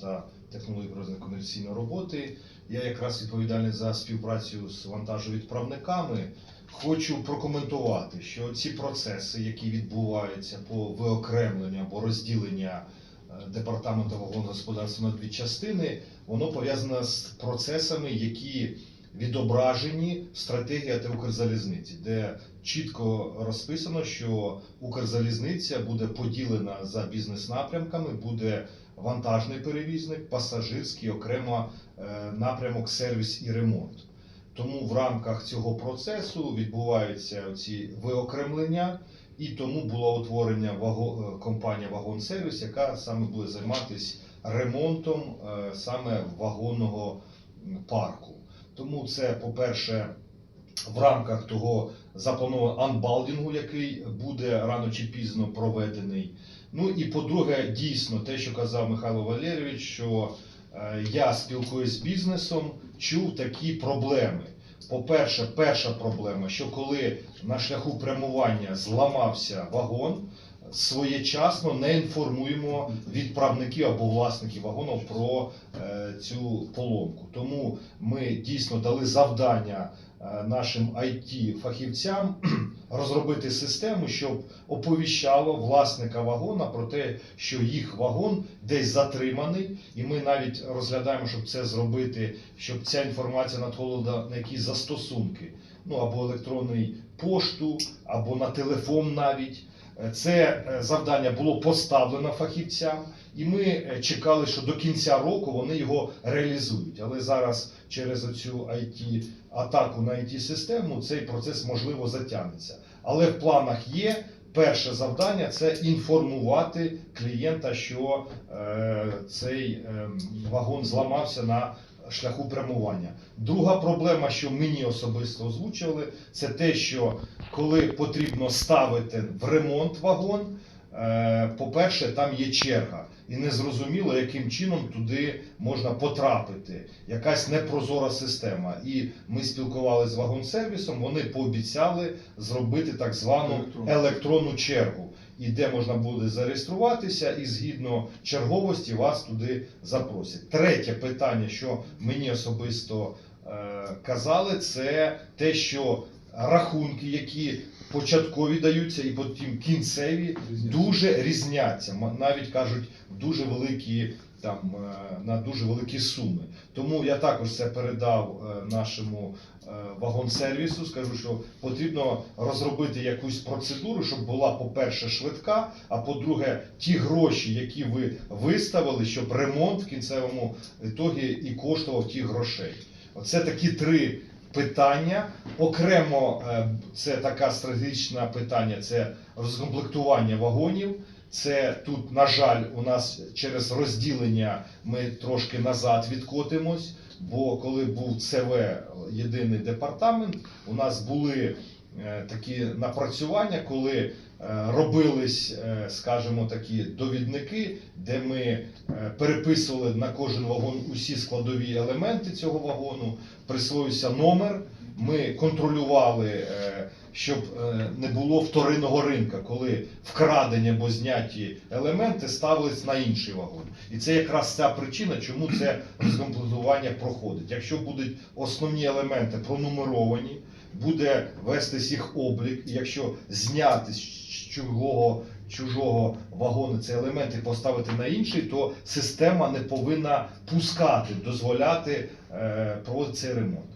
та технології проведення комерційної роботи. Я якраз відповідальний за співпрацю з вантажовідправниками. Хочу прокоментувати, що ці процеси, які відбуваються по виокремленню або розділенню е, департаменту вагонного господарства на дві частини, воно пов'язане з процесами, які відображені в стратегії АТ Укрзалізниці, де чітко розписано, що Укрзалізниця буде поділена за бізнес-напрямками, буде вантажний перевізник, пасажирський, окремо е, напрямок сервіс і ремонт. Тому в рамках цього процесу відбуваються ці виокремлення, і тому було утворення е, компанія Вагон Сервіс, яка саме буде займатися ремонтом е, саме вагонного парку. Тому це, по-перше, в рамках того запланованого анбалдингу, який буде рано чи пізно проведений. Ну і по-друге, дійсно, те, що казав Михайло Валерійович, що е, я спілкуюсь з бізнесом, чув такі проблеми. По-перше, перша проблема, що коли на шляху прямування зламався вагон, своєчасно не інформуємо відправників або власників вагону про е, цю поломку. Тому ми дійсно дали завдання е, нашим it фахівцям розробити систему, щоб оповіщало власника вагона про те, що їх вагон десь затриманий, і ми навіть розглядаємо, щоб це зробити, щоб ця інформація надходила на якісь застосунки, ну або електронний пошту, або на телефон навіть. Це е, завдання було поставлено фахівцям, і ми е, чекали, що до кінця року вони його реалізують. Але зараз через цю IT, атаку на it систему цей процес можливо затягнеться. Але в планах є. Перше завдання це інформувати клієнта, що е, цей е, вагон зламався на шляху прямування. Друга проблема, що мені особисто озвучували, це те, що коли потрібно ставити в ремонт вагон, е, по-перше, там є черга. І незрозуміло, яким чином туди можна потрапити. Якась непрозора система. І ми спілкувалися з вагонсервісом, вони пообіцяли зробити так звану Електронну. електронну чергу, і де можна буде зареєструватися, і згідно черговості вас туди запросять. Третє питання, що мені особисто е, казали, це те, що рахунки, які початкові даються, і потім кінцеві, дуже різняться. Навіть кажуть, дуже великі там е, на дуже великі суми. Тому я також це передав е, нашому е, вагонсервісу. Скажу, що потрібно розробити якусь процедуру, щоб була, по-перше, швидка, а по-друге, ті гроші, які ви виставили, щоб ремонт в кінцевому ітогі і коштував ті грошей. Оце такі три питання. Окремо, е, це така стратегічне питання, це розкомплектування вагонів. Це тут, на жаль, у нас через розділення ми трошки назад відкотимось. Бо коли був ЦВ єдиний департамент, у нас були е, такі напрацювання, коли робились, е, скажімо, такі довідники, де ми е, переписували на кожен вагон усі складові елементи цього вагону, присвоївся номер. Ми контролювали, е, щоб е, не було вторинного ринка, коли вкрадені або зняті елементи ставились на інший вагон. І це якраз ця причина, чому це розкомплектування проходить. Якщо будуть основні елементи пронумеровані, буде вестись їх облік, і якщо зняти з чужого, чужого вагону ці елементи і поставити на інший, то система не повинна пускати, дозволяти е, проводити цей ремонт.